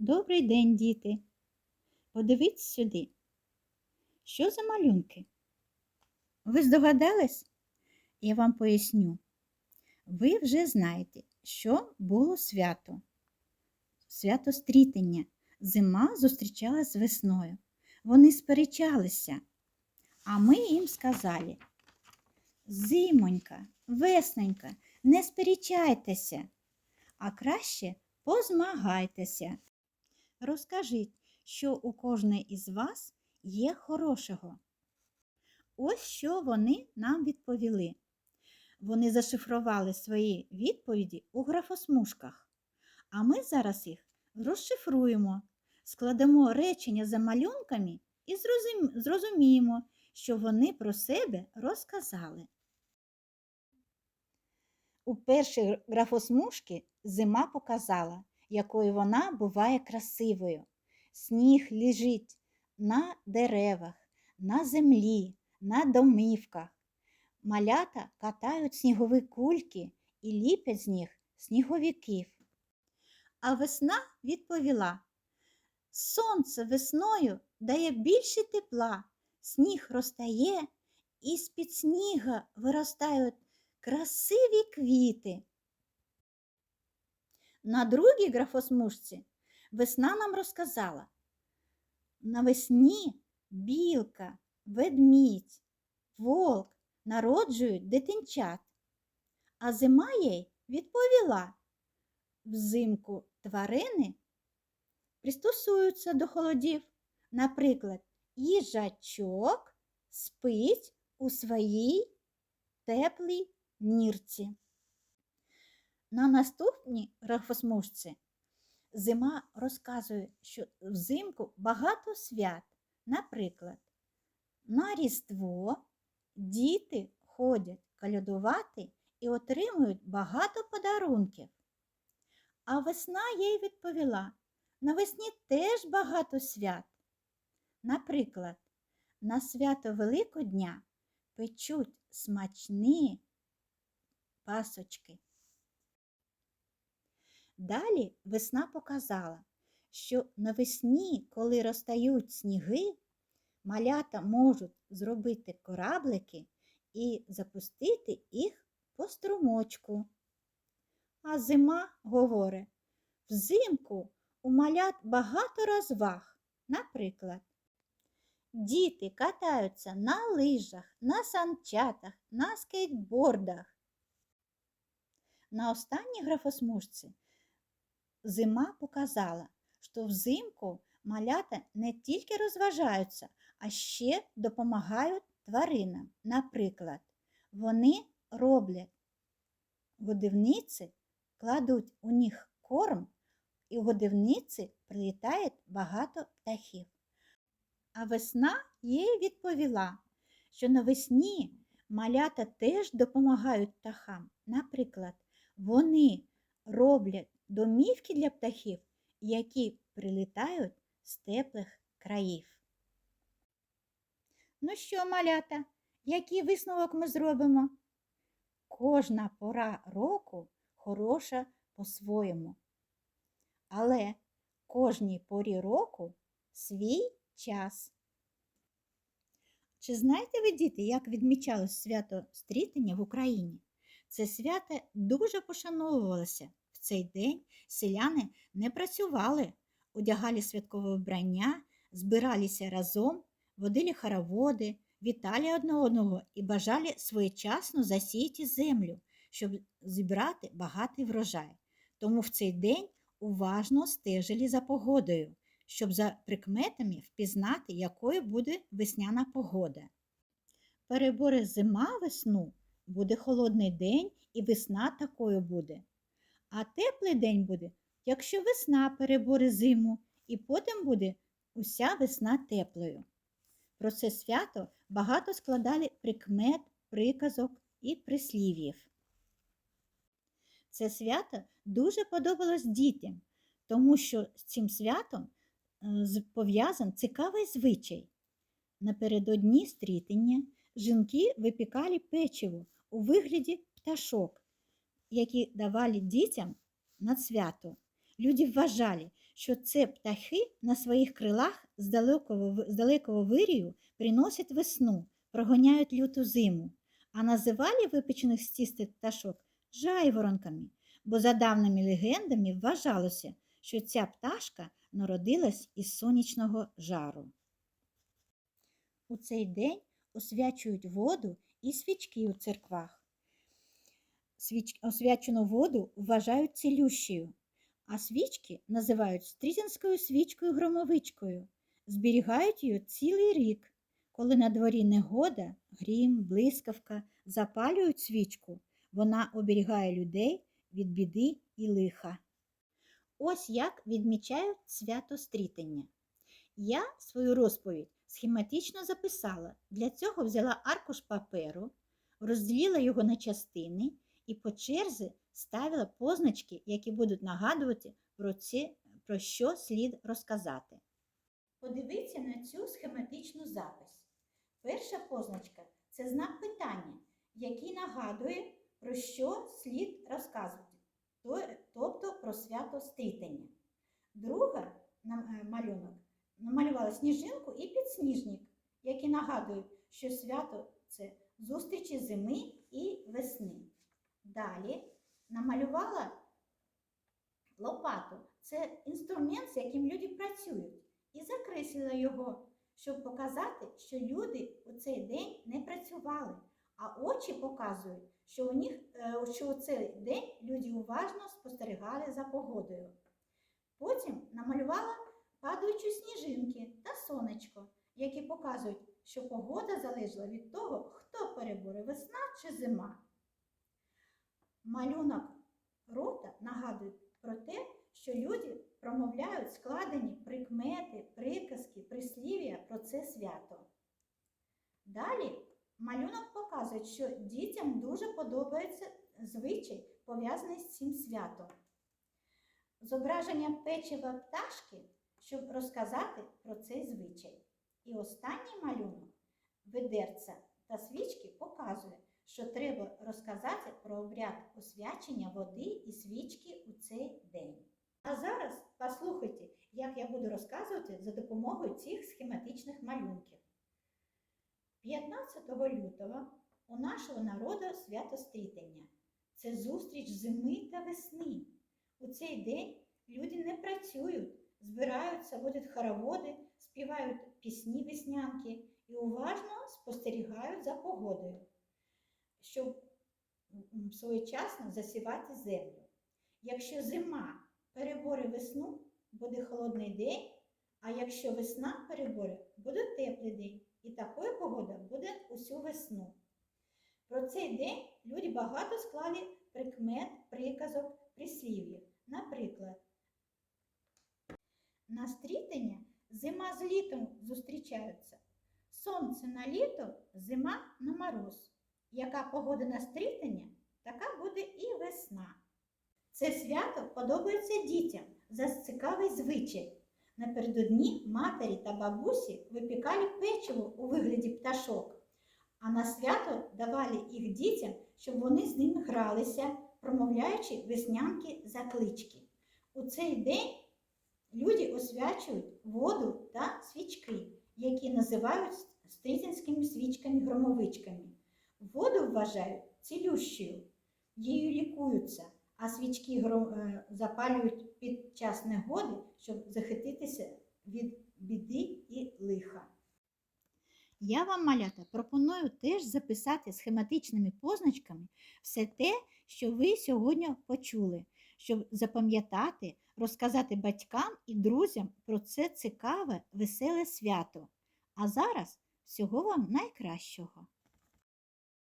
Добрий день, діти. Подивіться сюди. Що за малюнки? Ви здогадались? Я вам поясню. Ви вже знаєте, що було свято. Свято стрітення. Зима зустрічалась з весною. Вони сперечалися, а ми їм сказали: Зимонька, весненька, не сперечайтеся, а краще позмагайтеся. Розкажіть, що у кожної із вас є хорошого. Ось що вони нам відповіли. Вони зашифрували свої відповіді у графосмужках, а ми зараз їх розшифруємо, складемо речення за малюнками і зрозуміємо, що вони про себе розказали. У першій графосмужці зима показала, якою вона буває красивою. Сніг лежить на деревах, на землі, на домівках. Малята катають снігові кульки і ліпять з них сніговиків. А весна відповіла: Сонце весною дає більше тепла, сніг розтає, і з-під сніга виростають красиві квіти. На другій графосмужці весна нам розказала. Навесні білка, ведмідь, вовк народжують дитинчат, а зима їй відповіла. Взимку тварини пристосуються до холодів. Наприклад, їжачок спить у своїй теплій нірці. На наступній графосмужці зима розказує, що взимку багато свят. Наприклад, на Різдво діти ходять калядувати і отримують багато подарунків. А весна їй відповіла: навесні теж багато свят. Наприклад, на свято Великодня печуть смачні пасочки. Далі весна показала, що навесні, коли розтають сніги, малята можуть зробити кораблики і запустити їх по струмочку. А зима говорить, взимку у малят багато розваг. Наприклад, діти катаються на лижах, на санчатах, на скейтбордах. На останній графосмужці зима показала, що взимку малята не тільки розважаються, а ще допомагають тваринам. Наприклад, вони роблять годівниці, кладуть у них корм, і в годівниці прилітає багато птахів. А весна їй відповіла, що навесні малята теж допомагають птахам. Наприклад, вони роблять домівки для птахів, які прилітають з теплих країв. Ну що, малята, який висновок ми зробимо? Кожна пора року хороша по-своєму. Але кожній порі року свій час. Чи знаєте ви, діти, як відмічалось свято стрітення в Україні? Це свято дуже пошановувалося. В цей день селяни не працювали, одягали святкове вбрання, збиралися разом, водили хороводи, вітали одне одного і бажали своєчасно засіяти землю, щоб зібрати багатий врожай. Тому в цей день уважно стежили за погодою, щоб за прикметами впізнати, якою буде весняна погода. Перебори зима весну буде холодний день і весна такою буде. А теплий день буде, якщо весна перебори зиму, і потім буде уся весна теплою. Про це свято багато складали прикмет, приказок і прислів'їв. Це свято дуже подобалось дітям, тому що з цим святом е, пов'язан цікавий звичай. Напередодні стрітення жінки випікали печиво у вигляді пташок, які давали дітям на свято. Люди вважали, що це птахи на своїх крилах з далекого, з далекого вирію приносять весну, прогоняють люту зиму, а називали випечених з тіста пташок жайворонками, бо за давніми легендами вважалося, що ця пташка народилась із сонячного жару. У цей день освячують воду і свічки у церквах. Освячену воду вважають цілющою, а свічки називають стрітянською свічкою громовичкою. Зберігають її цілий рік. Коли на дворі негода, грім, блискавка запалюють свічку, вона оберігає людей від біди і лиха. Ось як відмічають свято стрітення. Я свою розповідь схематично записала. Для цього взяла аркуш паперу, розділила його на частини і по черзі ставила позначки, які будуть нагадувати про, це, про що слід розказати. Подивіться на цю схематичну запис. Перша позначка це знак питання, який нагадує, про що слід розказувати, тобто про свято стрітення. Друга е, малюнок намалювала сніжинку і підсніжник, які нагадують, що свято це зустрічі зими і весни. Далі намалювала лопату. Це інструмент, з яким люди працюють, і закреслила його, щоб показати, що люди у цей день не працювали, а очі показують, що у них е, що у цей день люди уважно спостерігали за погодою. Потім намалювала падаючі сніжинки та сонечко, які показують, що погода залежала від того, хто переборе весна чи зима. Малюнок рота нагадує про те, що люди промовляють складені прикмети, приказки, прислів'я про це свято. Далі малюнок показує, що дітям дуже подобається звичай, пов'язаний з цим святом. Зображення печива пташки, щоб розказати про цей звичай. І останній малюнок ведерця та свічки показує, що треба розказати про обряд освячення води і свічки у цей день. А зараз послухайте, як я буду розказувати за допомогою цих схематичних малюнків. 15 лютого у нашого народу свято стрітення. Це зустріч зими та весни. У цей день люди не працюють, збираються, водять хороводи, співають пісні веснянки і уважно спостерігають за погодою, щоб своєчасно засівати землю. Якщо зима переборе весну, буде холодний день, а якщо весна переборе, буде теплий день. І такою погода буде усю весну. Про цей день люди багато склали прикмет, приказок, прислів'їв. Наприклад, на стрітення зима з літом зустрічаються. Сонце на літо, зима на мороз. Яка погода на стрітення, така буде і весна. Це свято подобається дітям за цікавий звичай. Напередодні матері та бабусі випікали печиво у вигляді пташок, а на свято давали їх дітям, щоб вони з ними гралися, промовляючи веснянки заклички. У цей день люди освячують воду та свічки, які називають стрітинськими свічками-громовичками. Воду вважають цілющою, її лікуються, а свічки е, запалюють під час негоди, щоб захиститися від біди і лиха. Я вам, малята, пропоную теж записати схематичними позначками все те, що ви сьогодні почули, щоб запам'ятати, розказати батькам і друзям про це цікаве, веселе свято. А зараз всього вам найкращого!